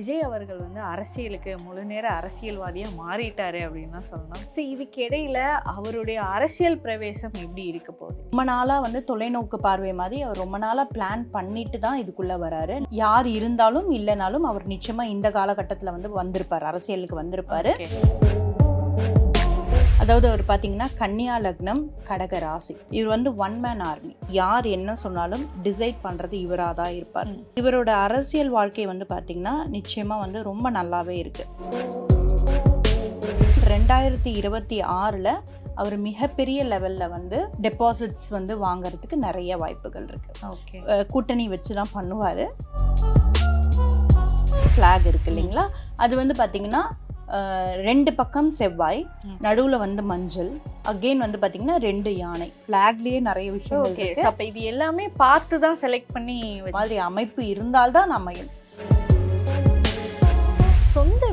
விஜய் அவர்கள் வந்து அரசியலுக்கு முழு நேர அரசியல்வாதியாக மாறிட்டாரு அப்படின்னு தான் சொல்லணும். சரி இதுக்கு இடையில அவருடைய அரசியல் பிரவேசம் எப்படி இருக்க போகுது? ரொம்ப நாளாக வந்து தொலைநோக்கு பார்வை மாதிரி அவர் ரொம்ப நாளாக பிளான் பண்ணிட்டு தான் இதுக்குள்ளே வராரு. யார் இருந்தாலும் இல்லைனாலும் அவர் நிச்சயமாக இந்த காலகட்டத்தில் வந்து வந்திருப்பார் அரசியலுக்கு வந்திருப்பாரு. அதாவது அவர் பார்த்தீங்கன்னா கன்னியா லக்னம் கடக ராசி. இவர் வந்து ஒன் மேன் ஆர்மி யார் என்ன சொன்னாலும் டிசைட் பண்ணுறது இவராக தான் இருப்பார். இவரோட அரசியல் வாழ்க்கை வந்து பார்த்தீங்கன்னா நிச்சயமாக வந்து ரொம்ப நல்லாவே இருக்கு. ரெண்டாயிரத்தி இருபத்தி ஆறில் அவர் மிகப்பெரிய லெவலில் வந்து டெபாசிட்ஸ் வந்து வாங்குறதுக்கு நிறைய வாய்ப்புகள் இருக்கு. ஓகே. அஹ் கூட்டணி வச்சு தான் பண்ணுவார். ஃப்ளாக் இருக்கு இல்லைங்களா? அது வந்து பார்த்தீங்கன்னா ரெண்டு பக்கம் செவ்வாய். நடுவில் வந்து மஞ்சள் அகெயின் வந்து பார்த்தீங்கன்னா ரெண்டு யானை ஃப்ளாக்லேயே நிறைய விஷயங்கள் ஓகே அப்ப இது எல்லாமே பார்த்து தான் செலக்ட் பண்ணி மாதிரி அமைப்பு இருந்தால்தான் நம்ம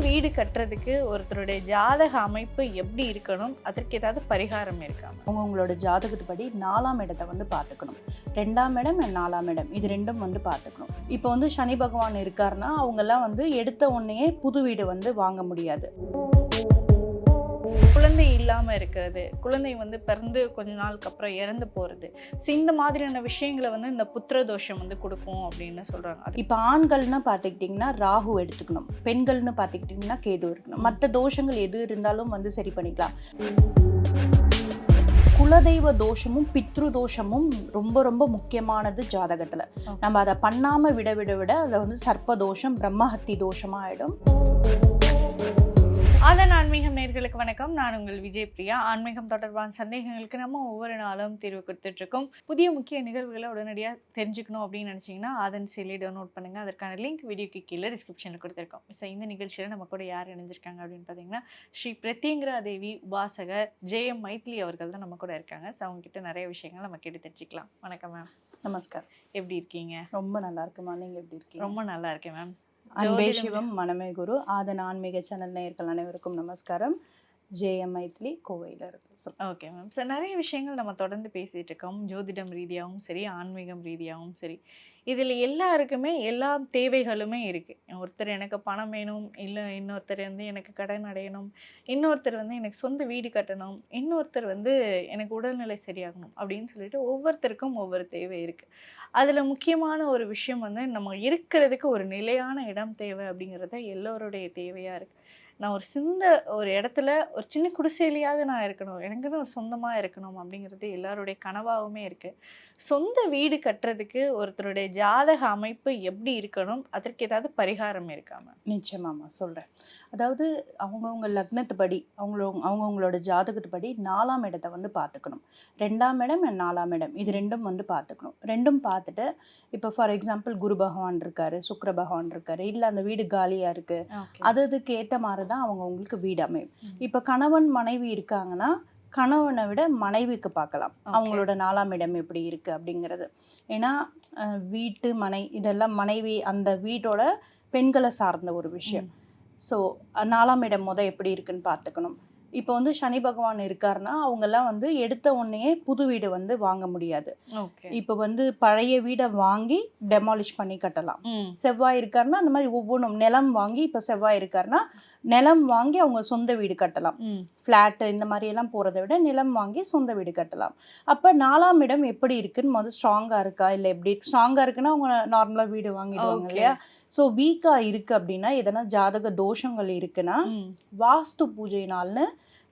வீடு கட்டுறதுக்கு ஒருத்தருடைய ஜாதக அமைப்பு எப்படி இருக்கணும்? அதற்கு ஏதாவது பரிகாரம் இருக்கா அவங்க உங்களோட ஜாதகத்துப்படி நாலாம் இடத்தை வந்து பார்த்துக்கணும். ரெண்டாம் இடம் அண்ட் நாலாம் இடம். இது ரெண்டும் வந்து பார்த்துக்கணும். இப்போ வந்து சனி பகவான் இருக்காருன்னா அவங்கெல்லாம் வந்து எடுத்த உடனேயே புது வீடு வந்து வாங்க முடியாது. குழந்தை இல்லாம இருக்கிறது. குழந்தை வந்து பிறந்து கொஞ்ச நாளுக்கு அப்புறம் இறந்து போறது. So, இந்த மாதிரியான விஷயங்களை வந்து இந்த புத்திர தோஷம் வந்து கொடுக்கும் அப்படின்னு சொல்றாங்க. அது இப்போ ஆண்கள்னு பார்த்துக்கிட்டிங்கன்னா ராகு எடுத்துக்கணும். பெண்கள்னு பார்த்துக்கிட்டிங்கன்னா கேது இருக்கணும். மற்ற தோஷங்கள் எது இருந்தாலும் வந்து சரி பண்ணிக்கலாம். குலதெய்வ தோஷமும் பித்ரு தோஷமும் ரொம்ப ரொம்ப முக்கியமானது ஜாதகத்துல. நம்ம அதை பண்ணாம விட விட விட அதை வந்து சர்ப்ப தோஷம் பிரம்மஹத்தி தோஷமா ஆயிடும் அதன் ஆன்மீகம் நேர்களுக்கு வணக்கம். நான் உங்கள் விஜய் பிரியா. ஆன்மீகம் தொடர்பான சந்தேகங்களுக்கு நம்ம ஒவ்வொரு நாளும் தீர்வு கொடுத்துட்டு இருக்கோம் புதிய முக்கிய நிகழ்வுகளை உடனடியாக தெரிஞ்சுக்கணும் அப்படின்னு நினச்சிங்கன்னா அதன் செயலி டவுன்லோட் பண்ணுங்க. அதற்கான லிங்க் வீடியோக்கு கீழே டிஸ்கிரிப்ஷனில் கொடுத்துருக்கோம். ஸோ இந்த நிகழ்ச்சியில் நம்ம கூட யார் இணைஞ்சிருக்காங்க அப்படின்னு பார்த்தீங்கன்னா ஸ்ரீ பிரத்யங்கரா தேவி உபாசகர் ஜேஎம் மைத்லி அவர்கள் தான் நம்ம கூட இருக்காங்க. ஸோ அவங்க கிட்ட நிறைய விஷயங்கள் நம்ம கேட்டு தெரிஞ்சுக்கலாம். வணக்கம் மேம் நமஸ்கார். எப்படி இருக்கீங்க? ரொம்ப நல்லா இருக்குமா நீங்க எப்படி இருக்கீங்க? ரொம்ப நல்லா இருக்கேன் மேம் அன்பே சிவம் மனமே குரு. ஆதன் ஆன்மீக சேனல் நேயர்கள் அனைவருக்கும் நமஸ்காரம். ஜேஎம் மைத்லி கோவையில் இருக்கு. ஓகே மேம் சார் நிறைய விஷயங்கள் நம்ம தொடர்ந்து பேசிகிட்டு இருக்கோம். ஜோதிடம் ரீதியாகவும் சரி ஆன்மீகம் ரீதியாகவும் சரி. இதில் எல்லாருக்குமே எல்லா தேவைகளுமே இருக்குது ஒருத்தர் எனக்கு பணம் வேணும் இல்லை இன்னொருத்தர் வந்து எனக்கு கடன் அடையணும் இன்னொருத்தர் வந்து எனக்கு சொந்த வீடு கட்டணும் இன்னொருத்தர் வந்து எனக்கு உடல்நிலை சரியாகணும் அப்படின்னு சொல்லிட்டு ஒவ்வொருத்தருக்கும் ஒவ்வொரு தேவை இருக்குது அதில் முக்கியமான ஒரு விஷயம் வந்து நம்ம இருக்கிறதுக்கு ஒரு நிலையான இடம் தேவை அப்படிங்கிறத எல்லோருடைய தேவையாக இருக்குது நான் ஒரு சிந்த ஒரு இடத்துல ஒரு சின்ன குடிசையிலையாவது நான் இருக்கணும். எனக்குன்னு ஒரு சொந்தமாக இருக்கணும் அப்படிங்கிறது எல்லாருடைய கனவாகவுமே இருக்குது சொந்த வீடு கட்டுறதுக்கு ஒருத்தருடைய ஜாதக அமைப்பு எப்படி இருக்கணும்? அதற்கு ஏதாவது பரிகாரம் இருக்காமல் நிச்சயமாம்மா சொல்கிறேன் அதாவது அவங்கவுங்க லக்னத்துப்படி அவங்களோ அவங்கவுங்களோட ஜாதகத்துப்படி நாலாம் இடத்தை வந்து பார்த்துக்கணும். ரெண்டாம் இடம் நாலாம் இடம். இது ரெண்டும் வந்து பார்த்துக்கணும். ரெண்டும் பார்த்துட்டு இப்போ ஃபார் எக்ஸாம்பிள் குரு பகவான் இருக்காரு சுக்கிர பகவான் இருக்காரு இல்லை அந்த வீடு காலியாக இருக்கு. அது அதுக்கு ஏற்ற மாதிரி தான் அவங்கவுங்களுக்கு வீடு அமையும். இப்போ கணவன் மனைவி இருக்காங்கன்னா கணவனை விட மனைவிக்கு பார்க்கலாம். அவங்களோட நாலாம் இடம் எப்படி இருக்கு அப்படிங்கிறது. ஏன்னா வீட்டு மனை இதெல்லாம் மனைவி அந்த வீட்டோட பெண்களை சார்ந்த ஒரு விஷயம். ஸோ நாலாம் இடம் முத எப்படி இருக்குன்னு பார்த்துக்கணும். இப்போ வந்து சனி பகவான் இருக்காருன்னா அவங்கெல்லாம் வந்து எடுத்த உடனேயே புது வீடு வந்து வாங்க முடியாது. இப்போ வந்து பழைய வீடை வாங்கி டெமாலிஷ் பண்ணி கட்டலாம். செவ்வாய் இருக்காருன்னா அந்த மாதிரி ஒவ்வொன்றும் நிலம் வாங்கி இப்போ செவ்வாய் இருக்காருன்னா நிலம் வாங்கி அவங்க சொந்த வீடு கட்டலாம். ஃப்ளாட்டு இந்த மாதிரி எல்லாம் போகிறத விட நிலம் வாங்கி சொந்த வீடு கட்டலாம். அப்போ நாலாம் இடம் எப்படி இருக்குன்னு முதல் ஸ்ட்ராங்காக இருக்கா? இல்லை எப்படி? ஸ்ட்ராங்காக இருக்குன்னா அவங்க நார்மலாக வீடு வாங்கிடுவாங்க. இல்லையா? ஸோ வீக்காக இருக்கு அப்படின்னா எதனா ஜாதக தோஷங்கள் இருக்குன்னா வாஸ்து பூஜை நாள்னு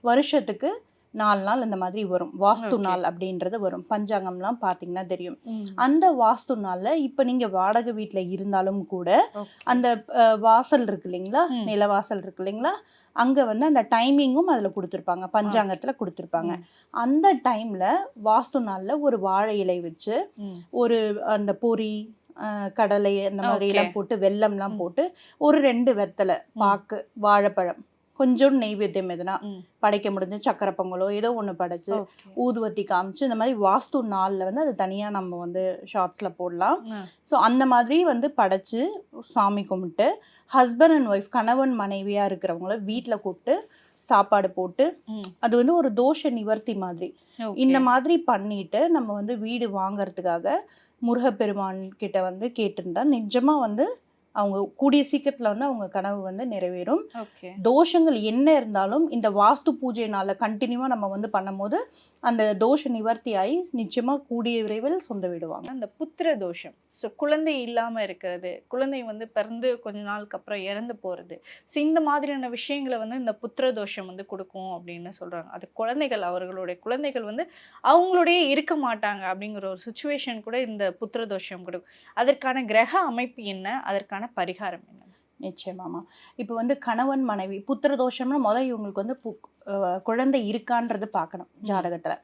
வருஷத்துக்கு நாலு நாள் இந்த மாதிரி வரும். வாஸ்து. நாள் அப்படின்றது வரும். பஞ்சாங்கம்லாம் பார்த்தீங்கன்னா தெரியும். அந்த வாஸ்து நாளில் இப்போ நீங்கள் வாடகை வீட்டில் இருந்தாலும் கூட அந்த வாசல் இருக்கு இல்லைங்களா? ம். நிலவாசல் இருக்கு இல்லைங்களா? அங்கே வந்து அந்த டைமிங்கும் அதில் கொடுத்துருப்பாங்க. பஞ்சாங்கத்தில் கொடுத்துருப்பாங்க. அந்த டைமில் வாஸ்து நாளில் ஒரு வாழை இலை வச்சு ஒரு அந்த பொரி அஹ், கடலை அந்த மாதிரி. எல்லாம் போட்டு வெல்லம்லாம். போட்டு ஒரு ரெண்டு வெத்தலை பாக்கு வாழைப்பழம் கொஞ்சம் நெய்வேத்தியம் எதுனா. படைக்க முடிஞ்ச சக்கரை பொங்கலோ ஏதோ ஒன்று படைச்சு ஊதுவத்தி காமிச்சு இந்த மாதிரி வாஸ்து நாளில் வந்து அது தனியாக நம்ம வந்து ஷார்ட்ஸில் போடலாம். ஸோ அந்த மாதிரி வந்து படைச்சு சாமி கும்பிட்டு ஹஸ்பண்ட் அண்ட் ஒய்ஃப் கணவன் மனைவியாக இருக்கிறவங்கள வீட்டில் கூப்பிட்டு சாப்பாடு போட்டு. அது வந்து ஒரு தோஷ நிவர்த்தி மாதிரி. இந்த மாதிரி பண்ணிட்டு நம்ம வந்து வீடு வாங்குறதுக்காக முருகப்பெருமான் கிட்ட வந்து கேட்டிருந்தா நிஜமா வந்து அவங்க கூடிய சீக்கிரத்துல வந்து அவங்க கனவு வந்து நிறைவேறும். தோஷங்கள் என்ன இருந்தாலும் இந்த வாஸ்து பூஜைனால கண்டினியூவா நம்ம வந்து பண்ணும்போது அந்த தோஷ நிவர்த்தி ஆகி நிச்சயமாக கூடிய விரைவில் சொந்த விடுவாங்க அந்த புத்திர தோஷம். ஸோ குழந்தை இல்லாமல் இருக்கிறது குழந்தை வந்து பிறந்து கொஞ்ச நாளுக்கு அப்புறம் இறந்து போகிறது ஸோ இந்த மாதிரியான விஷயங்களை வந்து இந்த புத்திர தோஷம் வந்து கொடுக்கும் அப்படின்னு சொல்கிறாங்க அது குழந்தைகள் அவர்களுடைய குழந்தைகள் வந்து அவங்களுடைய இருக்க மாட்டாங்க அப்படிங்கிற ஒரு சுச்சுவேஷன் கூட இந்த புத்திர தோஷம் கொடுக்கும். அதற்கான கிரக அமைப்பு என்ன? அதற்கான பரிகாரம் என்ன? நிச்சயமாமா இப்போ வந்து கணவன் மனைவி புத்திர தோஷம்னா முதல் இவங்களுக்கு வந்து குழந்தை இருக்கான்றது பார்க்கணும் ஜாதகத்துல.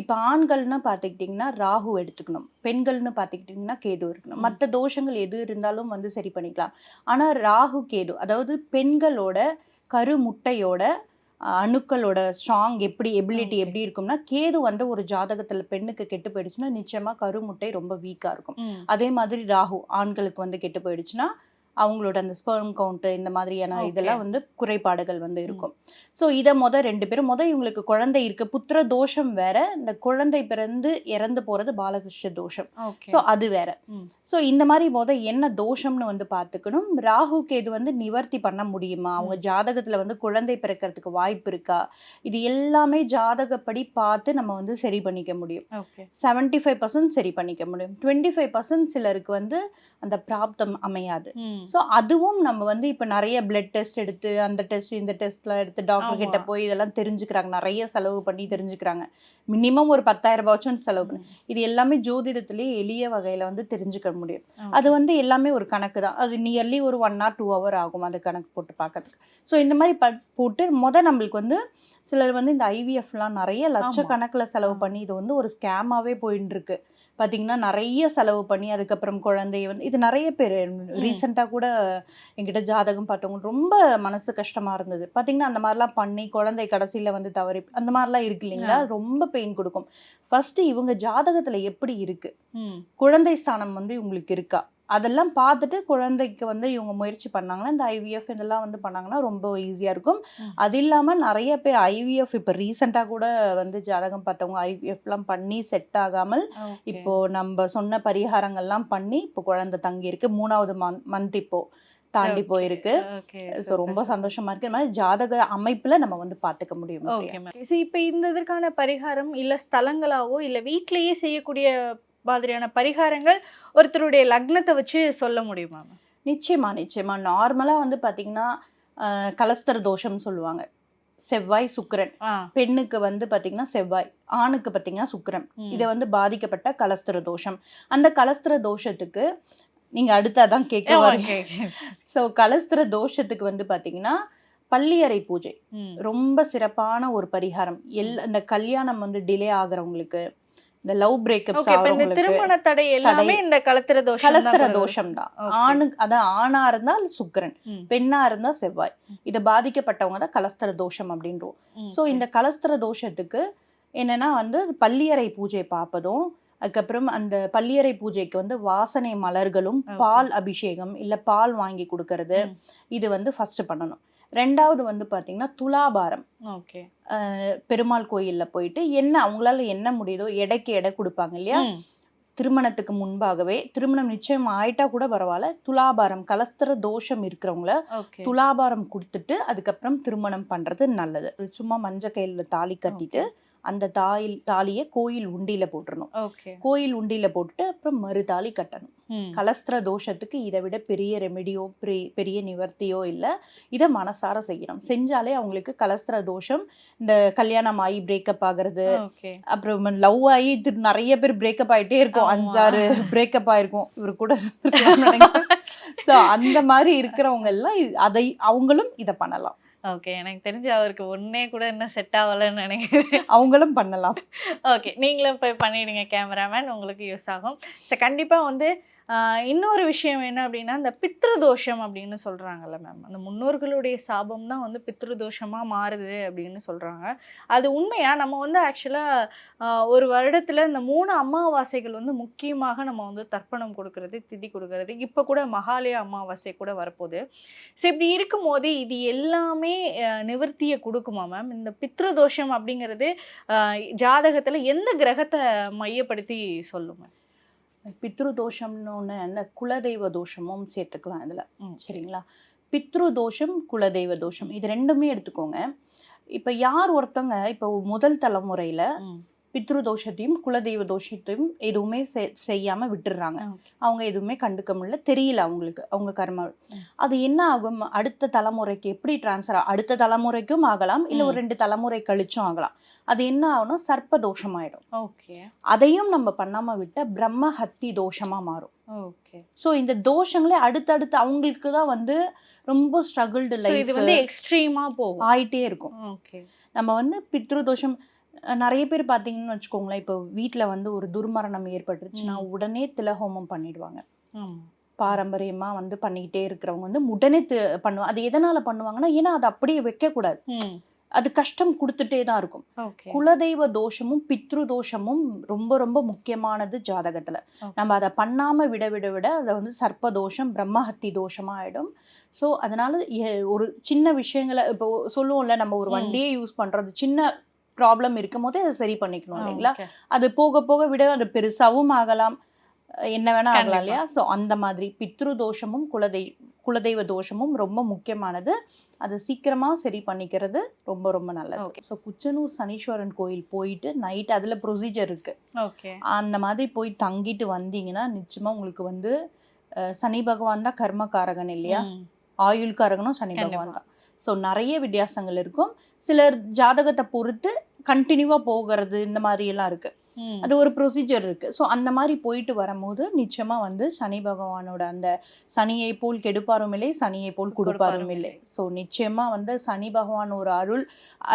இப்போ ஆண்கள்னு பார்த்துக்கிட்டிங்கன்னா ராகு எடுத்துக்கணும். பெண்கள்னு பார்த்துக்கிட்டிங்கன்னா கேது இருக்கணும். மற்ற தோஷங்கள் எது இருந்தாலும் வந்து சரி பண்ணிக்கலாம். ஆனா ராகு கேது அதாவது பெண்களோட கரு முட்டையோட அணுக்களோட ஸ்ட்ராங் எப்படி எபிலிட்டி. எப்படி இருக்கும்னா கேது வந்து ஒரு ஜாதகத்துல பெண்ணுக்கு கெட்டு போயிடுச்சுன்னா நிச்சயமா கருமுட்டை ரொம்ப வீக்கா இருக்கும். அதே மாதிரி ராகு ஆண்களுக்கு வந்து கெட்டு போயிடுச்சுன்னா அவங்களோட அந்த ஸ்பெர்ம் கவுண்ட் இந்த மாதிரியான. இதெல்லாம் வந்து குறைபாடுகள் வந்து இருக்கும். ஸோ இதை முத ரெண்டு பேரும் முத இவங்களுக்கு குழந்தை இருக்கு. புத்திர தோஷம் வேற இந்த குழந்தை பிறந்து இறந்து போறது பாலகிருஷ்ண தோஷம். ஸோ அது வேற. ஸோ இந்த மாதிரி முத என்ன தோஷம்னு வந்து பார்த்துக்கணும். ராகு கேது வந்து நிவர்த்தி பண்ண முடியுமா? அவங்க ஜாதகத்துல வந்து குழந்தை பிறக்கிறதுக்கு வாய்ப்பு இருக்கா? இது எல்லாமே ஜாதகப்படி பார்த்து நம்ம வந்து சரி பண்ணிக்க முடியும். ஓகே செவன்டி ஃபைவ் பர்சன்ட் சரி பண்ணிக்க முடியும். டுவெண்ட்டி ஃபைவ் பர்சன்ட் சிலருக்கு வந்து அந்த பிராப்தம் அமையாது. ஸோ அதுவும் நம்ம வந்து இப்போ நிறைய பிளட் டெஸ்ட் எடுத்து அந்த டெஸ்ட் இந்த டெஸ்ட்லாம் எடுத்து டாக்டர் கிட்ட. போய் இதெல்லாம் தெரிஞ்சுக்கிறாங்க. நிறைய செலவு பண்ணி தெரிஞ்சுக்கிறாங்க. மினிமம் ஒரு பத்தாயிரம் ரூபாச்சும் செலவு பண்ணி. இது எல்லாமே ஜோதிடத்திலேயே எளிய வகையில வந்து தெரிஞ்சுக்க முடியும். அது வந்து எல்லாமே ஒரு கணக்கு தான். அது நியர்லி ஒரு ஒன் ஆர் டூ ஹவர் ஆகும் அந்த கணக்கு போட்டு பார்க்கறதுக்கு ஸோ இந்த மாதிரி ப போட்டு முத நம்மளுக்கு வந்து சிலர் வந்து இந்த ஐவிஎஃப்லாம் நிறைய லட்சக்கணக்கில் செலவு. பண்ணி இது வந்து ஒரு ஸ்கேமாவே போயின்னு இருக்கு பார்த்தீங்கன்னா நிறைய செலவு பண்ணி அதுக்கப்புறம் குழந்தைய வந்து இது நிறைய பேர். ரீசெண்டாக கூட என்கிட்ட ஜாதகம் பார்த்தவங்க ரொம்ப மனசு கஷ்டமா இருந்தது. பார்த்தீங்கன்னா அந்த மாதிரிலாம் பண்ணி குழந்தை கடைசியில் வந்து தவறி அந்த மாதிரிலாம் இருக்கு இல்லைங்களா? ரொம்ப பெயின் கொடுக்கும். ஃபர்ஸ்ட் இவங்க ஜாதகத்துல எப்படி இருக்கு. குழந்தை ஸ்தானம் வந்து இவங்களுக்கு இருக்கா? அதெல்லாம் பார்த்துட்டு குழந்தைக்கு வந்து இவங்க முயற்சி பண்ணாங்கன்னா இந்த ஐவிஎஃப் இதெல்லாம் வந்து பண்ணாங்கன்னா ரொம்ப ஈஸியாக இருக்கும். அது இல்லாமல் நிறைய பேர் ஐவிஎஃப் இப்போ ரீசெண்டாக கூட வந்து ஜாதகம் பார்த்தவங்க ஐவிஎஃப்லாம் பண்ணி செட் ஆகாமல். இப்போ நம்ம சொன்ன பரிகாரங்கள்லாம் பண்ணி இப்போ குழந்தை தங்கி இருக்கு மூணாவது மந்த் இப்போ தாண்டி. போயிருக்கு ஸோ ரொம்ப. சந்தோஷமா இருக்கு மாதிரி ஜாதக அமைப்புல நம்ம வந்து பார்த்துக்க முடியும் இப்போ இந்த இதற்கான பரிகாரம் இல்லை ஸ்தலங்களாவோ இல்லை வீட்டிலேயே செய்யக்கூடிய மாதிரியான பரிகாரங்கள் ஒருத்தருடைய லக்னத்தை வச்சு சொல்ல முடியுமா நிச்சயமா நிச்சயமா. நார்மலா வந்து பாத்தீங்கன்னா அஹ், கலஸ்தர தோஷம்னு சொல்லுவாங்க. செவ்வாய் சுக்கிரன். பெண்ணுக்கு வந்து பாத்தீங்கன்னா செவ்வாய் ஆணுக்கு பாத்தீங்கன்னா சுக்கிரன். இதை வந்து பாதிக்கப்பட்ட கலஸ்தர தோஷம். அந்த கலஸ்தர தோஷத்துக்கு நீங்க அடுத்தாதான் கேட்க வரீங்க. ஸோ கலஸ்தர தோஷத்துக்கு வந்து பாத்தீங்கன்னா பள்ளியறை பூஜை. ரொம்ப சிறப்பான ஒரு பரிகாரம். எல் இந்த கல்யாணம் வந்து டிலே ஆகுறவங்களுக்கு இந்த லவ் பிரேக்கப்ஸ் இப்போ இந்த திருமண தடை எல்லாமே இந்த கலத்திர தோஷம் கலஸ்தர தோஷம் தான். ஆணுக்கு அதான் ஆணா இருந்தால் சுக்கிரன். பெண்ணா இருந்தா செவ்வாய் இது பாதிக்கப்பட்டவங்க தான் கலஸ்தர தோஷம் அப்படின்றோம் ஸோ இந்த கலஸ்தர தோஷத்துக்கு என்னன்னா வந்து பள்ளியறை பூஜை பார்ப்பதும் அதுக்கப்புறம் அந்த பள்ளியறை பூஜைக்கு வந்து வாசனை மலர்களும். பால் அபிஷேகம் இல்ல பால் வாங்கி கொடுக்கறது. இது வந்து ஃபர்ஸ்ட் பண்ணணும் ரெண்டாவது வந்து பாத்தீங்கன்னா துலாபாரம். ஓகே. பெருமாள் கோயில்ல போயிட்டு என்ன அவங்களால என்ன முடியுதோ எடைக்கு எடை கொடுப்பாங்க இல்லையா? திருமணத்துக்கு முன்பாகவே திருமணம் நிச்சயம் ஆயிட்டா கூட பரவாயில்ல துலாபாரம் கலஸ்தர தோஷம் இருக்கிறவங்கள துலாபாரம் கொடுத்துட்டு அதுக்கப்புறம் திருமணம் பண்றது நல்லது. சும்மா மஞ்ச கையில தாலி கட்டிட்டு அந்த தாயில் தாலியை கோயில் உண்டியில போட்டுறணும். கோயில் உண்டியில போட்டுட்டு அப்புறம் மறு தாலி கட்டணும். கலஸ்திர தோஷத்துக்கு இதை விட பெரிய ரெமெடியோ பெரிய நிவர்த்தியோ இல்லை இதை மனசார செய்யணும். செஞ்சாலே அவங்களுக்கு கலஸ்திர தோஷம் இந்த கல்யாணம் ஆகி பிரேக்கப் ஆகுறது அப்புறம் லவ் ஆகி நிறைய பேர் பிரேக்கப் ஆயிட்டே இருக்கும். அஞ்சாறு பிரேக்கப் ஆயிருக்கும். இவர் கூட ஸோ அந்த மாதிரி இருக்கிறவங்க எல்லாம் அதை அவங்களும் இதை பண்ணலாம். ஓகே எனக்கு தெரிஞ்சு அவருக்கு ஒன்னே கூட இன்னும் செட் ஆகலைன்னு நினைக்கிறேன். அவங்களும் பண்ணலாம். ஓகே நீங்களும் போய் பண்ணிடுங்க கேமராமேன் உங்களுக்கு யூஸ் ஆகும். ஸோ கண்டிப்பாக வந்து இன்னொரு விஷயம் என்ன அப்படின்னா இந்த பித்ருதோஷம் அப்படின்னு சொல்கிறாங்கல்ல மேம் அந்த முன்னோர்களுடைய சாபம் தான் வந்து பித்ருதோஷமாக மாறுது அப்படின்னு சொல்கிறாங்க அது உண்மையாக நம்ம வந்து ஆக்சுவலாக ஒரு வருடத்தில் இந்த மூணு அமாவாசைகள் வந்து முக்கியமாக நம்ம வந்து தர்ப்பணம் கொடுக்கறது திதி கொடுக்கறது. இப்போ கூட மகாலய அமாவாசை கூட வரப்போகுது. ஸோ இப்படி இருக்கும்போது இது எல்லாமே நிவர்த்தியை கொடுக்குமா மேம் இந்த பித்ருதோஷம் அப்படிங்கிறது ஜாதகத்தில் எந்த கிரகத்தை மையப்படுத்தி சொல்லுங்கள் பித்ரு தோஷம்னு ஒன்று அந்த குலதெய்வ தோஷமும் சேர்த்துக்கலாம் இதில். சரிங்களா பித்ரு தோஷம் குலதெய்வ தோஷம் இது ரெண்டுமே எடுத்துக்கோங்க இப்போ யார் ஒருத்தங்க இப்போ முதல் தலைமுறையில். பித்ரு தோஷத்தையும் குலதெய்வ தோஷத்தையும் எதுவுமே செய்யாம விட்டுடுறாங்க. அவங்க எதுவுமே கண்டுக்க முடியல. தெரியல அவங்களுக்கு அவங்க கர்ம. அது என்ன ஆகும்? அடுத்த தலைமுறைக்கு எப்படி டிரான்ஸ்ஃபர் அடுத்த தலைமுறைக்கும் ஆகலாம் இல்ல ஒரு. ரெண்டு தலைமுறை கழிச்சும் ஆகலாம். அது என்ன ஆகும்னா சர்ப்ப தோஷம் ஆயிடும் ஓகே. அதையும் நம்ம பண்ணாம விட்ட பிரம்ம ஹத்தி தோஷமா மாறும். ஓகே. ஸோ இந்த தோஷங்களே அடுத்தடுத்து அவங்களுக்கு தான் வந்து ரொம்ப ஸ்ட்ரகிள்டு இது வந்து லைஃப் எக்ஸ்ட்ரீமா போகும். ஆயிட்டே இருக்கும். ஓகே. நம்ம வந்து பித்ரு தோஷம் நிறைய பேர் பார்த்தீங்கன்னு வச்சுக்கோங்களேன் இப்போ வீட்டில் வந்து ஒரு துர்மரணம் ஏற்பட்டுருச்சுன்னா. உடனே திலஹோமம் பண்ணிடுவாங்க. பாரம்பரியமாக வந்து பண்ணிக்கிட்டே இருக்கிறவங்க வந்து உடனே பண்ணுவாங்க அது எதனால் பண்ணுவாங்கன்னா ஏன்னா அது அப்படியே வைக்கக்கூடாது. அது கஷ்டம் கொடுத்துட்டே தான் இருக்கும். குலதெய்வ தோஷமும் பித்ரு தோஷமும் ரொம்ப ரொம்ப முக்கியமானது ஜாதகத்துல. நம்ம அதை பண்ணாம விட விட விட அதை வந்து சர்ப்ப தோஷம் பிரம்மஹத்தி தோஷமா ஆயிடும். ஸோ அதனால ஒரு சின்ன விஷயங்களை இப்போ சொல்லுவோம்ல நம்ம ஒரு. வண்டியே யூஸ் பண்றது சின்ன ப்ராப்ளம் இருக்கும் போதே அதை சரி பண்ணிக்கணும் இல்லைங்களா? ஓகே அது போக போக விட அது பெருசாவும் ஆகலாம். என்ன வேணா ஆகலாம். இல்லையா? ஸோ அந்த மாதிரி பித்ரு தோஷமும் குலதெய் குலதெய்வ தோஷமும் ரொம்ப முக்கியமானது. அதை சீக்கிரமா சரி பண்ணிக்கிறது ரொம்ப ரொம்ப நல்லது. Okay. ஸோ குச்சனூர் சனீஸ்வரன் கோயில் போயிட்டு நைட் அதுல ப்ரொசீஜர் இருக்கு. ஓகே அந்த மாதிரி போய் தங்கிட்டு வந்தீங்கன்னா நிச்சயமா உங்களுக்கு வந்து அஹ், சனி பகவான் தான் கர்மகாரகன் இல்லையா? ஆயுள்காரகனும் சனி கண்டிப்பா. பகவான் தான். ஸோ நிறைய வித்தியாசங்கள் இருக்கும். சிலர் ஜாதகத்தை பொறுத்து கண்டினியூவா போகிறது இந்த மாதிரி எல்லாம் இருக்கு. அது ஒரு ப்ரொசீஜர் இருக்கு. ஸோ அந்த மாதிரி போயிட்டு வரும்போது நிச்சயமா வந்து சனி பகவானோட அந்த சனியை போல் கெடுப்பாரும் இல்லை சனியை போல் கொடுப்பாரும் இல்லை. ஸோ நிச்சயமா வந்து சனி பகவான் ஒரு அருள்.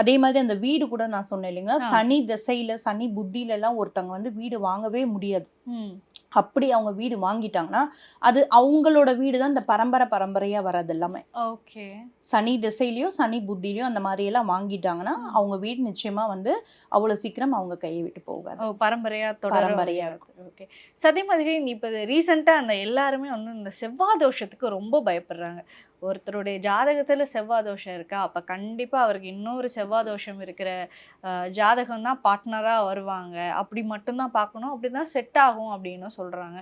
அதே மாதிரி அந்த வீடு கூட நான் சொன்னேன் இல்லைங்களா. சனி திசையில சனி புத்தியில எல்லாம் ஒருத்தவங்க வந்து வீடு வாங்கவே முடியாது. அப்படி அவங்க வீடு வாங்கிட்டாங்கன்னா அது அவங்களோட வீடு தான் இந்த பரம்பரை பரம்பரையா வர்றது எல்லாமே. ஓகே. சனி திசையிலயோ சனி புத்திலையோ அந்த மாதிரி எல்லாம் வாங்கிட்டாங்கன்னா. அவங்க வீடு நிச்சயமா வந்து அவ்வளவு சீக்கிரம் அவங்க கையை விட்டு போகாது. ஓ பரம்பரையா தொடரும் பரம்பரையா ஓகே. அதே மாதிரி இப்போ ரீசெண்டாக அந்த எல்லாருமே வந்து இந்த செவ்வாய் தோஷத்துக்கு ரொம்ப பயப்படுறாங்க. ஒருத்தருடைய ஜாதகத்தில் செவ்வாய் தோஷம் இருக்கா? அப்போ கண்டிப்பாக அவருக்கு இன்னொரு செவ்வாய் தோஷம் இருக்கிற ஜாதகம் தான் பார்ட்னராக வருவாங்க. அப்படி மட்டும்தான் பார்க்கணும். அப்படிதான் செட் ஆகும் அப்படின்னு சொல்கிறாங்க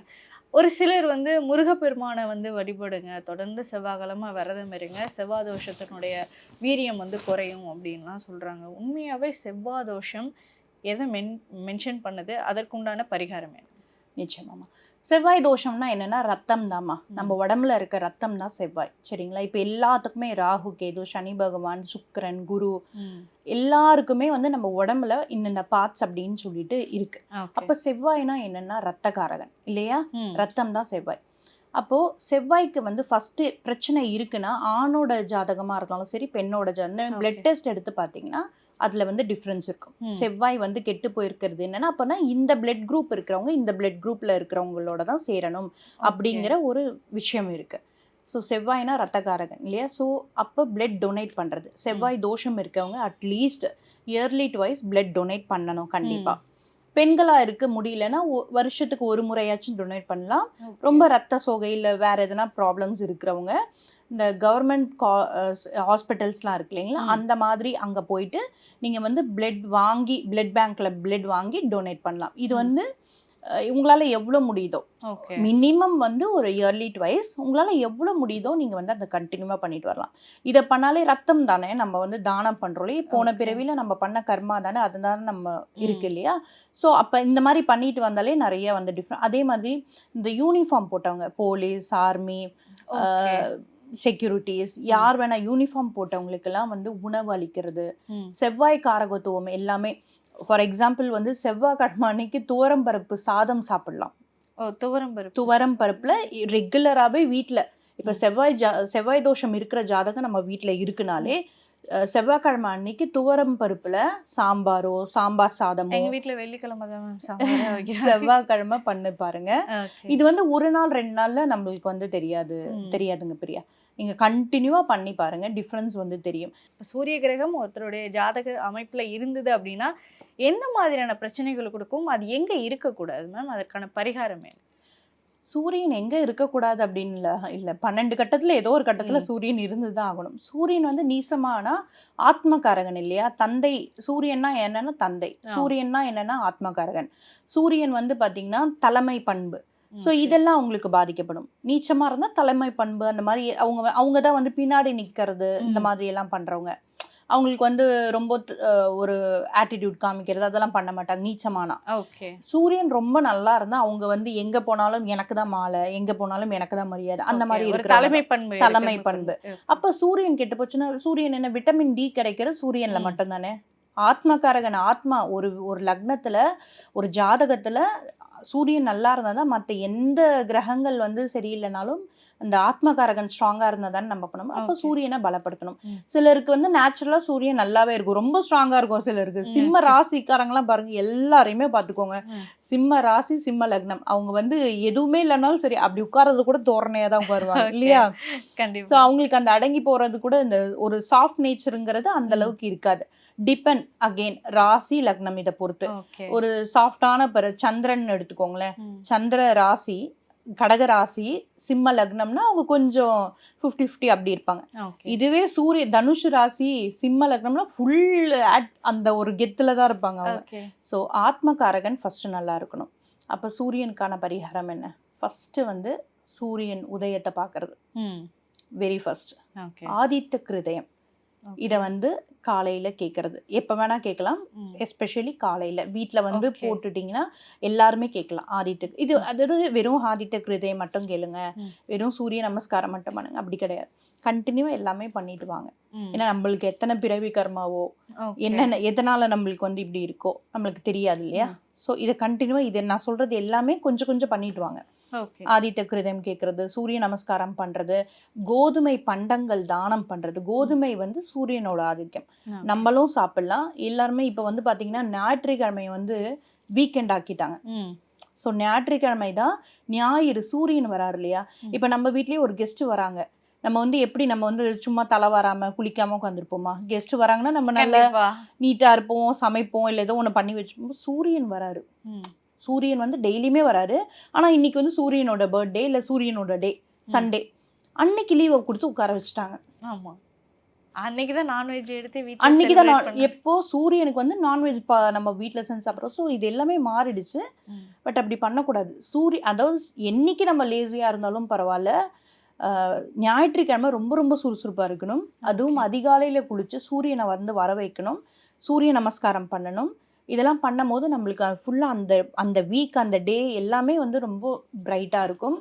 ஒரு சிலர் வந்து முருகப்பெருமானை வந்து வழிபடுங்க. தொடர்ந்து செவ்வாய்க்கிழமை விரதம் இருங்க. செவ்வாய் தோஷத்தினுடைய வீரியம் வந்து குறையும் அப்படின்லாம் சொல்கிறாங்க உண்மையாகவே செவ்வாய் தோஷம் எதை மென் மென்ஷன் பண்ணுது? அதற்குண்டான பரிகாரம் என்ன? நிச்சயமாம்மா. செவ்வாய் தோஷம்னா என்னன்னா ரத்தம் தாம்மா. நம்ம உடம்புல இருக்க ரத்தம் தான் செவ்வாய். சரிங்களா? இப்போ எல்லாத்துக்குமே ராகு கேது சனி பகவான் சுக்கிரன் குரு எல்லாருக்குமே வந்து நம்ம உடம்புல இந்தந்த பார்ட்ஸ் அப்படின்னு சொல்லிட்டு இருக்கு. அப்ப செவ்வாய்னா என்னன்னா ரத்தகாரகன் இல்லையா? ரத்தம் தான் செவ்வாய். அப்போ செவ்வாய்க்கு வந்து ஃபர்ஸ்ட் பிரச்சனை இருக்குன்னா ஆணோட ஜாதகமா இருந்தாலும் சரி பெண்ணோட ஜாதகம். பிளட் டெஸ்ட் எடுத்து பார்த்தீங்கன்னா அதுல வந்து டிஃப்ரென்ஸ் இருக்கும். செவ்வாய் வந்து கெட்டு போயிருக்கிறது என்னன்னா அப்பனா இந்த பிளட் குரூப் இருக்கிறவங்க இந்த பிளட் குரூப்ல இருக்கிறவங்களோட தான் சேரணும் அப்படிங்கிற ஒரு விஷயம் இருக்கு. ஸோ செவ்வாய்னா ரத்தகாரகன் இல்லையா? ஸோ அப்போ பிளட் டொனேட் பண்றது. செவ்வாய் தோஷம் இருக்கவங்க at least yearly twice blood donate பண்ணணும் கண்டிப்பா. பெண்களா இருக்க முடியலன்னா வருஷத்துக்கு ஒரு முறையாச்சும் டொனேட் பண்ணலாம். ரொம்ப ரத்த சோகை இல்லை வேற எதனா ப்ராப்ளம்ஸ் இருக்கிறவங்க இந்த கவர்மெண்ட் ஹாஸ்பிட்டல்ஸ்லாம் இருக்கு இல்லைங்களா. அந்த மாதிரி அங்கே போயிட்டு நீங்கள் வந்து பிளட் வாங்கி பிளட் பேங்க்ல பிளட் வாங்கி டொனேட் பண்ணலாம். இது. வந்து உங்களால எவ்வளோ முடியுதோ மினிமம் வந்து ஒரு இயர்லி ட்வைஸ் உங்களால எவ்வளோ முடியுதோ நீங்கள் வந்து அதை கண்டினியூவாக பண்ணிட்டு வரலாம். இதை பண்ணாலே ரத்தம் தானே நம்ம வந்து தானம் பண்ணுறோம் போன. பிறவியில் நம்ம பண்ண கர்மா தானே அதுதான் நம்ம இருக்கு இல்லையா? ஸோ அப்போ இந்த மாதிரி பண்ணிட்டு வந்தாலே நிறைய வந்து டிஃப்ரெண்ட் அதே மாதிரி இந்த யூனிஃபார்ம் போட்டவங்க போலீஸ் ஆர்மி செக்யூரிட்டிஸ் யார் வேணா யூனிஃபார்ம் போட்டவங்களுக்கெல்லாம் வந்து உணவு அளிக்கிறது. செவ்வாய் காரகத்துவம் எல்லாமே ஃபார் எக்ஸாம்பிள் வந்து செவ்வாய் கடமை அன்னைக்கு துவரம் பருப்பு சாதம் சாப்பிடலாம். துவரம் பருப்பு. துவரம் பருப்புல ரெகுலராகவே வீட்டில் இப்போ செவ்வாய் ஜா செவ்வாய் தோஷம் இருக்கிற ஜாதகம் நம்ம வீட்டில் இருக்குனாலே செவ்வாய்க்கிழமை அன்னைக்கு துவரம் பருப்புல சாம்பாரோ சாம்பார் சாதமோ எங்க வீட்ல வெள்ளிக்கிழமை செவ்வாய்க்கிழமை பண்ணு பாருங்க. இது வந்து ஒரு நாள் ரெண்டு நாள்ல நம்மளுக்கு வந்து தெரியாது. தெரியாதுங்க பிரியா. நீங்க கண்டினியூவா பண்ணி பாருங்க. டிஃபரன்ஸ் வந்து தெரியும். இப்ப சூரிய கிரகம் ஒருத்தருடைய ஜாதக அமைப்புல இருந்தது அப்படின்னா எந்த மாதிரியான பிரச்சனைகள் கொடுக்கும்? அது எங்க இருக்கக்கூடாது மேம் அதற்கான பரிகாரம் என்ன? சூரியன் எங்க இருக்கக்கூடாது அப்படின்னு இல்ல இல்ல பன்னெண்டு கட்டத்துல ஏதோ ஒரு கட்டத்துல. சூரியன் இருந்துதான் ஆகணும். சூரியன் வந்து நீசமானா ஆத்மகாரகன் இல்லையா? தந்தை சூரியன்னா என்னன்னா தந்தை. சூரியன்னா என்னன்னா ஆத்மகாரகன். சூரியன் வந்து பாத்தீங்கன்னா தலைமை பண்பு. ஸோ. இதெல்லாம் அவங்களுக்கு பாதிக்கப்படும் நீச்சமா இருந்தா தலைமை பண்பு அந்த மாதிரி அவங்க அவங்க தான் வந்து பின்னாடி நிக்கிறது இந்த. மாதிரி எல்லாம் பண்றவங்க அவங்களுக்கு வந்து ரொம்ப ஒரு ஆட்டிடியூட் காமிக்கிறது அதெல்லாம் பண்ண மாட்டாங்க நீச்சமானா ஓகே சூரியன் ரொம்ப நல்லா இருந்தா அவங்க வந்து எங்க போனாலும் எனக்கு தான் மாலை எங்க போனாலும் எனக்கு தான் மரியாதை அந்த. மாதிரி ஒரு இருக்கிற தலைமை பண்பு தலைமை பண்பு. அப்ப சூரியன் கெட்டு போச்சுன்னா சூரியன் என்ன விட்டமின் டி கிடைக்கிறது சூரியன்ல ம். மட்டும்தானே ஆத்மகாரகன் ஆத்மா ஒரு ஒரு லக்னத்துல ஒரு ஜாதகத்துல சூரியன் நல்லா இருந்தாதான் மத்த எந்த கிரகங்கள் வந்து சரியில்லைனாலும் அந்த ஆத்மகாரகன் ஸ்ட்ராங்கா இருந்தா தானே நம்ம பண்ணணும் அப்ப. சூரியனை பலப்படுத்தணும். சிலருக்கு வந்து நேச்சுரலா சூரியன் நல்லாவே இருக்கும் ரொம்ப ஸ்ட்ராங்கா இருக்கும் சிலருக்கு சிம்ம. ராசிக்காரங்களாம் பாருங்க எல்லாரையுமே பாத்துக்கோங்க ம். சிம்ம ராசி சிம்ம லக்னம் அவங்க வந்து எதுவுமே இல்லைனாலும் சரி அப்படி உட்கார்றது கூட தோரணையா தான் உட்காருவாங்க. இல்லையா ஸோ அவங்களுக்கு அந்த அடங்கி போறது கூட இந்த ஒரு சாஃப்ட் நேச்சருங்கிறது அந்த. அளவுக்கு இருக்காது டிபெண்ட் அகெயின் ராசி லக்னம் இதை பொறுத்து. ஒரு சாஃப்டான பிற சந்திரன் எடுத்துக்கோங்களேன். சந்திர ராசி கடக ராசி சிம்ம லக்னம்னா அவங்க கொஞ்சம் ஃபிஃப்டி ஃபிஃப்டி அப்படி இருப்பாங்க. இதுவே சூரிய தனுஷ் ராசி சிம்ம லக்னம்னா ஃபுல் அந்த ஒரு கெத்துல தான் இருப்பாங்க அவங்க. ஸோ ஆத்மகாரகன் ஃபர்ஸ்ட் நல்லா இருக்கணும். அப்போ சூரியனுக்கான பரிகாரம் என்ன? ஃபர்ஸ்ட் வந்து சூரியன் உதயத்தை பார்க்கறது. வெரி ஃபர்ஸ்ட் ஆதித்த கிருதயம். இதை வந்து காலையில கேட்கறது எப்போ வேணா கேட்கலாம். எஸ்பெஷலி காலையில. வீட்ல வந்து. போட்டுட்டீங்கன்னா எல்லாருமே கேட்கலாம் ஆதித்த இது அதாவது வெறும் ஆதித்த கிருதயம் மட்டும் கேளுங்க. வெறும் சூரிய நமஸ்காரம் மட்டும் பண்ணுங்க. அப்படி கிடையாது. கண்டினியூ எல்லாமே பண்ணிட்டு வாங்க. ஏன்னா நம்மளுக்கு எத்தனை பிறவி கர்மாவோ. என்னென்ன எதனால நம்மளுக்கு வந்து இப்படி இருக்கோ நம்மளுக்கு தெரியாது இல்லையா? ஸோ இதை கண்டினியூவா இதை நான் சொல்றது எல்லாமே கொஞ்சம் கொஞ்சம் பண்ணிட்டு வாங்க. ஆதித்த கிருதம் கேட்கறது சூரிய நமஸ்காரம் பண்றது கோதுமை பண்டங்கள் தானம் பண்றது. கோதுமை வந்து சூரியனோட ஆதிக்கம். நம்மளும் சாப்பிடலாம். எல்லாருமே இப்போ வந்து பாத்தீங்கன்னா ஞாயிற்றுக்கிழமை வந்து வீக்கெண்ட் ஆக்கிட்டாங்க. ஸோ ஞாயிற்றுக்கிழமை தான் ஞாயிறு சூரியன் வராரு இல்லையா. இப்போ நம்ம வீட்லயே ஒரு கெஸ்ட் வராங்க. நம்ம வந்து எப்படி நம்ம வந்து சும்மா தலை வராம குளிக்காம உட்காந்துருப்போமா கெஸ்ட் வராங்கன்னா நம்ம நல்ல நீட்டா இருப்போம் சமைப்போம் இல்லை ஏதோ ஒன்று பண்ணி வச்சுப்போம். சூரியன் வராரு. சூரியன் வந்து டெய்லியுமே வராரு. ஆனா இன்னைக்கு வந்து சூரியனோட பர்த்டே இல்ல சூரியனோட டே சண்டே அன்னைக்கு லீவை கொடுத்து உட்கார வச்சுட்டாங்க. ஆமா. அன்னைக்கு தான் நான்வெஜ் எடுத்து வீட்ல அன்னைக்கு தான் பண்ண- எப்போ சூரியனுக்கு வந்து நான்வெஜ் நம்ம வீட்ல செஞ்சு சாப்பிட்றோம். ஸோ இது எல்லாமே மாறிடுச்சு. பட் அப்படி பண்ணக்கூடாது. சூரிய அதாவது என்னைக்கு நம்ம லேசியா இருந்தாலும் பரவாயில்ல. ஞாயிற்றுக்கிழமை ரொம்ப ரொம்ப சுறுசுறுப்பா இருக்கணும். அதுவும். அதிகாலையில குளிச்சு சூரியனை வந்து வர வைக்கணும். சூரிய நமஸ்காரம் பண்ணணும். இதெல்லாம் பண்ணும்போது நம்மளுக்கு ஃபுல்லா அந்த அந்த வீக் அந்த டே எல்லாமே வந்து ரொம்ப பிரைட்டா இருக்கும்.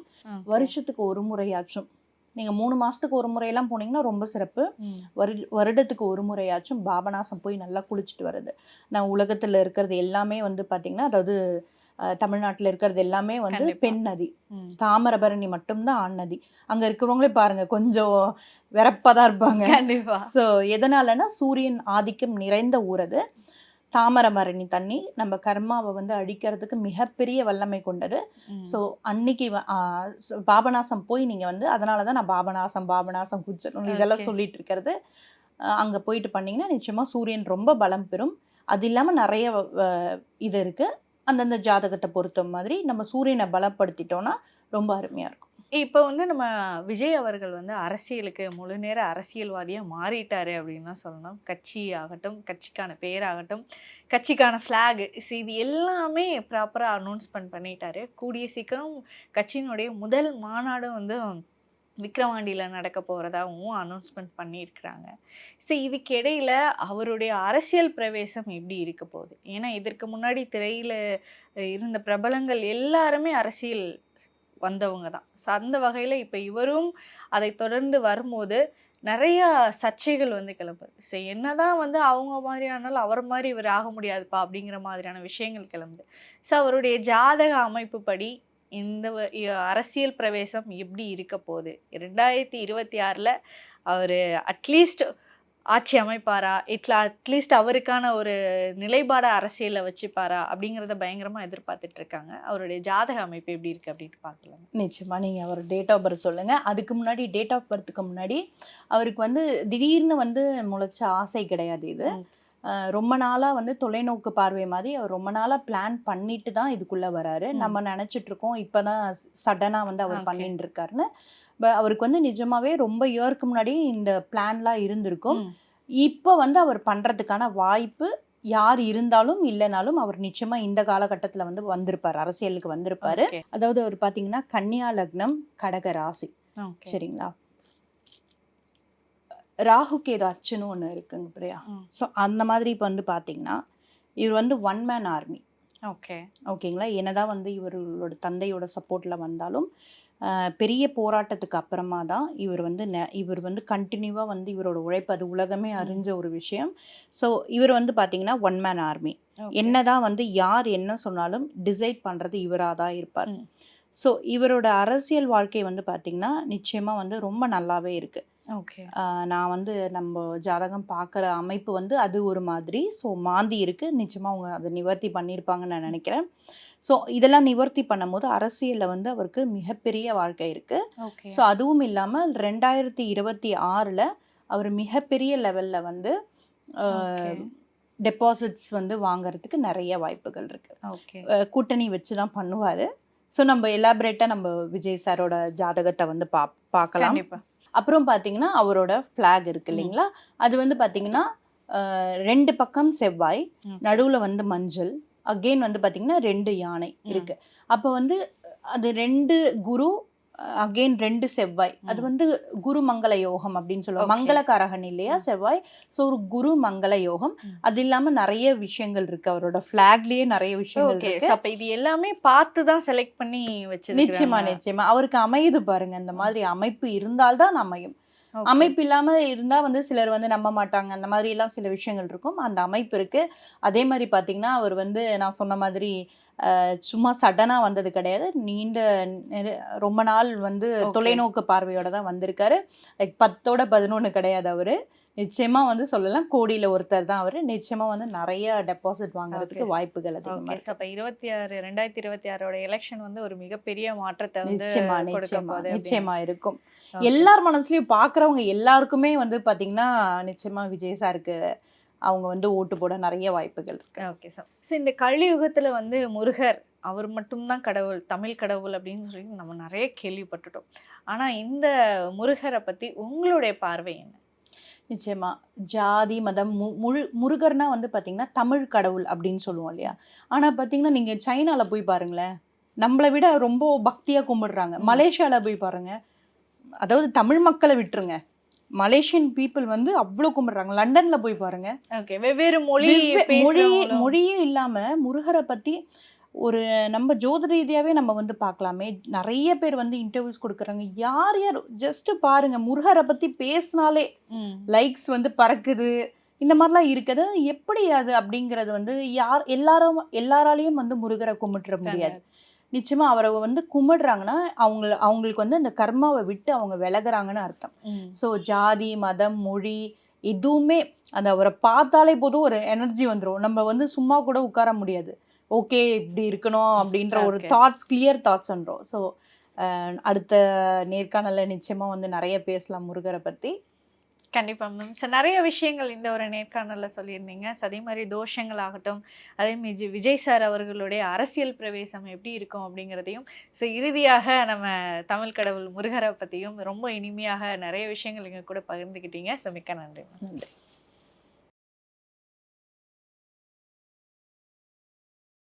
வருஷத்துக்கு ஒரு முறையாச்சும். நீங்க மூணு மாசத்துக்கு ஒரு முறையெல்லாம் போனீங்கன்னா ரொம்ப சிறப்பு. வரு வருடத்துக்கு ஒரு முறையாச்சும் பாபநாசம் போய் நல்லா குளிச்சுட்டு வர்றது. நான் உலகத்துல இருக்கிறது எல்லாமே வந்து பாத்தீங்கன்னா அதாவது தமிழ்நாட்டுல இருக்கிறது எல்லாமே வந்து. பெண் நதி. தாமிரபரணி மட்டும்தான் ஆண் நதி. அங்க இருக்கிறவங்களே பாருங்க கொஞ்சம் வெறப்பாதான் இருப்பாங்க. கண்டிப்பா. ஸோ எதனாலனா சூரியன் ஆதிக்கம் நிறைந்த ஊர் அது. தாமரபரணி தண்ணி நம்ம கர்மாவை வந்து அழிக்கிறதுக்கு மிகப்பெரிய வல்லமை கொண்டது. ஸோ அன்னைக்கு பாபநாசம் போய் நீங்கள் வந்து அதனால தான் நான் பாபநாசம் பாபநாசம் குச்சணும் இதெல்லாம். சொல்லிட்டு இருக்கிறது. அங்கே போயிட்டு பண்ணீங்கன்னா நிச்சயமாக சூரியன் ரொம்ப பலம் பெறும். அது இல்லாமல் நிறைய இது இருக்கு. அந்தந்த ஜாதகத்தை பொறுத்த மாதிரி நம்ம சூரியனை பலப்படுத்திட்டோம்னா ரொம்ப அருமையாக இருக்கும். இப்போ வந்து நம்ம விஜய் அவர்கள் வந்து அரசியலுக்கு முழு நேர அரசியல்வாதியாக மாறிட்டாரு அப்படின்னு தான் சொல்லணும். கட்சி ஆகட்டும் கட்சிக்கான பேராகட்டும் கட்சிக்கான ஃப்ளாக் இது எல்லாமே ப்ராப்பராக அனௌன்ஸ்மெண்ட் பண்ணிட்டாரு. கூடிய சீக்கிரம் கட்சியினுடைய முதல் மாநாடு வந்து விக்ரவாண்டியில் நடக்க போகிறதாகவும் அனௌன்ஸ்மெண்ட் பண்ணியிருக்கிறாங்க. ஸோ இதுக்கு அவருடைய அரசியல் பிரவேசம் எப்படி இருக்க போகுது? ஏன்னா இதற்கு முன்னாடி திரையில் இருந்த பிரபலங்கள் எல்லாருமே அரசியல் வந்தவங்க தான். ஸோ அந்த வகையில் இப்போ இவரும் அதை தொடர்ந்து வரும்போது நிறையா சர்ச்சைகள் வந்து கிளம்புது. ஸோ என்னதான் வந்து அவங்க மாதிரியானாலும் அவர் மாதிரி இவர் ஆக முடியாதுப்பா அப்படிங்கிற மாதிரியான விஷயங்கள் கிளம்புது. ஸோ அவருடைய ஜாதக அமைப்பு படி இந்த அரசியல் பிரவேசம் எப்படி இருக்க போகுது? ரெண்டாயிரத்தி இருபத்தி ஆறில் அவர் அட்லீஸ்ட் ஆட்சி அமைப்பாரா? இட்ல அட்லீஸ்ட் அவருக்கான ஒரு நிலைப்பாட அரசியல்ல வச்சுப்பாரா? அப்படிங்கிறத பயங்கரமா எதிர்பார்த்துட்டு இருக்காங்க. அவருடைய ஜாதக அமைப்பு எப்படி இருக்கு அப்படின்னு பார்க்கலாம். நிச்சயமா நீங்க அவர் டேட் ஆஃப் பர்த் சொல்லுங்க. அதுக்கு முன்னாடி டேட் ஆஃப் பர்த்துக்கு முன்னாடி அவருக்கு வந்து திடீர்னு வந்து முளைச்ச ஆசை கிடையாது இது. ரொம்ப நாளா வந்து தொலைநோக்கு பார்வை மாதிரி அவர் ரொம்ப நாளா பிளான் பண்ணிட்டு தான் இதுக்குள்ள வராரு. நம்ம நினைச்சிட்டு இருக்கோம் இப்பதான் சடனா வந்து அவர். பண்ணிட்டு இருக்காருன்னு. ப- அவருக்கு வந்து நிஜமாவே ரொம்ப இயருக்கு முன்னாடி இந்த பிளான்லாம் இருந்திருக்கும். இப்போ வந்து அவர் பண்றதுக்கான வாய்ப்பு யார் இருந்தாலும் இல்லைனாலும் அவர் நிச்சயமா இந்த காலகட்டத்துல வந்து வந்திருப்பார் அரசியலுக்கு வந்திருப்பாரு. அதாவது அவர் பாத்தீங்கன்னா கன்னியா லக்னம் கடக ராசி. சரிங்களா ராகு கேது அச்சுன்னு ஒன்று இருக்குங்க பிரியா. ஸோ அந்த மாதிரி இப்போ வந்து பார்த்தீங்கன்னா இவர் வந்து ஒன் மேன் ஆர்மி Okay. ஓகேங்களா என்னதான் வந்து இவர்களோட தந்தையோட சப்போர்ட்டில் வந்தாலும் பெரிய போராட்டத்துக்கு அப்புறமா தான் இவர் வந்து நெ- இவர் வந்து கண்டினியூவாக வந்து இவரோட உழைப்பு அது உலகமே. அறிஞ்ச ஒரு விஷயம் ஸோ இவர் வந்து பார்த்தீங்கன்னா ஒன் மேன் ஆர்மி. என்னதான் வந்து யார் என்ன சொன்னாலும் டிசைட் பண்ணுறது இவராக தான் இருப்பார். ஸோ இவரோட அரசியல் வாழ்க்கை வந்து பார்த்தீங்கன்னா நிச்சயமாக வந்து ரொம்ப நல்லாவே இருக்குது Okay. நான் வந்து நம்ம ஜாதகம் பார்க்குற அமைப்பு வந்து அது ஒரு மாதிரி ஸோ மாந்தி இருக்குது நிச்சயமாக அவங்க அதை நிவர்த்தி பண்ணியிருப்பாங்கன்னு நான் நினைக்கிறேன் ஸோ இதெல்லாம் நிவர்த்தி பண்ணும்போது அரசியலில் வந்து அவருக்கு மிகப்பெரிய வாழ்க்கை இருக்குது. ஸோ அதுவும் இல்லாமல் ரெண்டாயிரத்தி இருபத்தி ஆறில் அவர் மிகப்பெரிய லெவலில் வந்து. டெபாசிட்ஸ் வந்து வாங்குறதுக்கு நிறைய வாய்ப்புகள் இருக்குது Okay. கூட்டணி வச்சு தான் பண்ணுவார் ஸோ நம்ம எலாபரேட்டாக நம்ம விஜய் சாரோட ஜாதகத்தை வந்து பா பார்க்கலாம் அப்புறம் பார்த்தீங்கன்னா அவரோட ஃப்ளாக் இருக்கு. இல்லைங்களா அது வந்து பார்த்தீங்கன்னா ரெண்டு பக்கம் செவ்வாய். நடுவில் வந்து மஞ்சள் அகெயின் வந்து பார்த்தீங்கன்னா ரெண்டு யானை. இருக்கு அப்போ வந்து அது ரெண்டு குரு அகெயின் ரெண்டு செவ்வாய். அது. வந்து குரு மங்கள யோகம் அப்படின்னு சொல்லுவாங்க Okay. மங்களகாரகன் இல்லையா. செவ்வாய். ஸோ ஒரு குரு மங்கள யோகம். அது இல்லாம நிறைய விஷயங்கள் இருக்கு. அவரோட ஃபிளாக்லயே நிறைய விஷயங்கள் இருக்கு. அப்ப இது எல்லாமே பார்த்து தான் செலக்ட் பண்ணி வச்சிருக்காங்க நிச்சயமா நிச்சயமா. அவருக்கு அமையுது பாருங்க. இந்த மாதிரி அமைப்பு இருந்தால்தான் அமையும். அமைப்பு இல்லாம இருந்தா வந்து சிலர் வந்து நம்ப மாட்டாங்க. அந்த மாதிரி எல்லாம் சில விஷயங்கள் இருக்கும். அந்த அமைப்பு இருக்கு. அதே மாதிரி பாத்தீங்கன்னா அவர் வந்து நான் சொன்ன மாதிரி சும்மா சடனா வந்தது கிடையாது. நீண்ட ரொம்ப நாள் வந்து. தொலைநோக்கு பார்வையோட தான் வந்திருக்காரு. லைக் பத்தோட பதினொன்னு கிடையாது அவரு. நிச்சயமா வந்து சொல்லலாம் கோடியில ஒருத்தர் தான் அவரு. நிச்சயமா வந்து நிறைய டெபாசிட் வாங்குறதுக்கு. வாய்ப்புகள் அதிகமா ஓகே. இருக்கு. அப்ப இருபத்தி ஆறு ரெண்டாயிரத்தி இருபத்தி ஆறோட எலெக்ஷன் வந்து ஒரு மிகப்பெரிய மாற்றத்தை வந்து நிச்சயமா நிச்சயமா இருக்கும். எல்லார் மனசுலயும் பாக்குறவங்க எல்லாருக்குமே வந்து பாத்தீங்கன்னா நிச்சயமா விஜய் சாருக்கு அவங்க வந்து ஓட்டு போட நிறைய வாய்ப்புகள் இருக்கு. ஓகே சார் ஸோ இந்த கலியுகத்துல வந்து முருகர் அவர் மட்டும்தான் கடவுள் தமிழ் கடவுள் அப்படின்னு சொல்லி நம்ம நிறைய கேள்விப்பட்டுட்டோம். ஆனா இந்த முருகரை பத்தி உங்களுடைய பார்வை என்ன? நிச்சயமா. ஜாதி மதம் மு- முழு முருகர்னா வந்து பாத்தீங்கன்னா தமிழ் கடவுள் அப்படின்னு சொல்லுவோம் இல்லையா? ஆனா பாத்தீங்கன்னா நீங்க சைனால போய் பாருங்களேன். நம்மளை விட ரொம்ப பக்தியா கும்பிடுறாங்க. ம். மலேசியால போய் பாருங்க. அதாவது தமிழ் மக்களை விட்டுருங்க. மலேசியன் பீப்புள் வந்து அவ்வளோ கும்பிடுறாங்க. லண்டன்ல போய் பாருங்க. ஓகே வெவ்வேறு மொழி மொழி மொழியே இல்லாம முருகரை பத்தி ஒரு நம்ம ஜோதிட ரீதியாவே நம்ம வந்து பார்க்கலாமே. நிறைய பேர் வந்து இன்டர்வியூஸ் கொடுக்குறாங்க. யார் யார்? ஜஸ்ட் பாருங்க முருகரை பத்தி பேசினாலே லைக்ஸ் வந்து பறக்குது. இந்த மாதிரிலாம் இருக்குது. எப்படி அது அப்படிங்கிறது வந்து யார் எல்லாரும் எல்லாராலையும் வந்து முருகரை கும்பிட்டுற முடியாது. நிச்சயமா அவரை வந்து கும்பிடுறாங்கன்னா அவங்க அவங்களுக்கு வந்து அந்த கர்மாவை விட்டு அவங்க விலகுறாங்கன்னு அர்த்தம். ஸோ ஜாதி மதம் மொழி எதுவுமே அந்த அவரை பார்த்தாலே போதும் ஒரு எனர்ஜி வந்துடும் நம்ம வந்து சும்மா கூட உட்கார முடியாது. ஓகே இப்படி இருக்கணும் அப்படின்ற ஒரு. தாட்ஸ் கிளியர் தாட்ஸ் வந்துடும் ஸோ அடுத்த நேர்காணலில் நிச்சயமா வந்து நிறைய பேசலாம் முருகரை பற்றி கண்டிப்பாக மேம் ஸோ நிறைய விஷயங்கள் இந்த ஒரு நேர்காணலில் சொல்லியிருந்தீங்க. ஸோ அதே மாதிரி தோஷங்கள் ஆகட்டும் அதே மாதிரி விஜய் சார் அவர்களுடைய அரசியல் பிரவேசம் எப்படி இருக்கும் அப்படிங்கிறதையும் ஸோ இறுதியாக நம்ம தமிழ் கடவுள் முருகரை பற்றியும் ரொம்ப இனிமையாக நிறைய விஷயங்கள் எங்கள் கூட பகிர்ந்துக்கிட்டீங்க. ஸோ மிக்க நன்றி நன்றி.